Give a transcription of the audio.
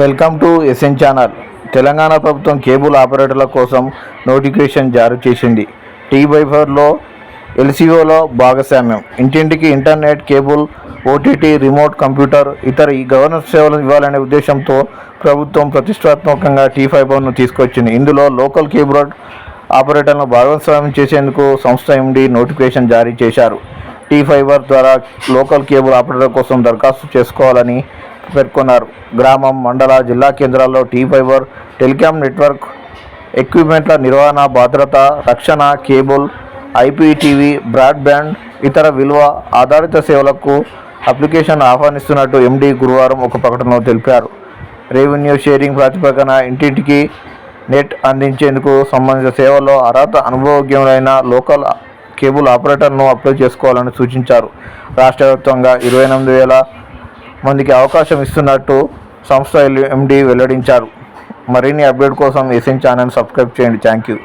Welcome to SN channel. Telangana ప్రభుత్వం cable ఆపరేటర్ల కోసం నోటిఫికేషన్ జారీ చేసింది. టీ వైఫర్లో ఎల్సీఓలో భాగస్వామ్యం. ఇంటింటికి internet cable OTT remote computer ఇతర ఈ గవర్నెన్స్ సేవలు ఇవ్వాలనే ఉద్దేశంతో ప్రభుత్వం ప్రతిష్టాత్మకంగా టీ ఫైబర్ను తీసుకొచ్చింది. ఇందులో లోకల్ కేబుల్ ఆపరేటర్లను భాగస్వామ్యం చేసేందుకు సంస్థ ఎండి నోటిఫికేషన్ జారీ చేశారు. టీ ఫైబర్ ద్వారా లోకల్ కేబుల్ ఆపరేటర్ కోసం దరఖాస్తు చేసుకోవాలని పేర్కొన్నారు. గ్రామం మండల జిల్లా కేంద్రాల్లో టీ ఫైబర్ టెలికాం నెట్వర్క్ ఎక్విప్మెంట్ల నిర్వహణ భద్రత రక్షణ కేబుల్ ఐపీటీవీ బ్రాడ్బ్యాండ్ ఇతర విలువ ఆధారిత సేవలకు అప్లికేషన్ ఆహ్వానిస్తున్నట్టు ఎండీ గురువారం ఒక ప్రకటనలో తెలిపారు. రెవెన్యూ షేరింగ్ ప్రాతిపదికన ఇంటింటికి నెట్ అందించేందుకు సంబంధించిన సేవల్లో అర్హత అనుభవజ్ఞులైన లోకల్ కేబుల్ ఆపరేటర్ను అప్లై చేసుకోవాలని సూచించారు. రాష్ట్ర వ్యాప్తంగా ఇరవై ఎనిమిది వేల మందికి అవకాశం ఇస్తున్నట్టు సంస్థ ఎండి వెల్లడించారు. మరిన్ని అప్డేట్ కోసం ఎస్ఎన్ ఛానల్ సబ్స్క్రైబ్ చేయండి. Thank you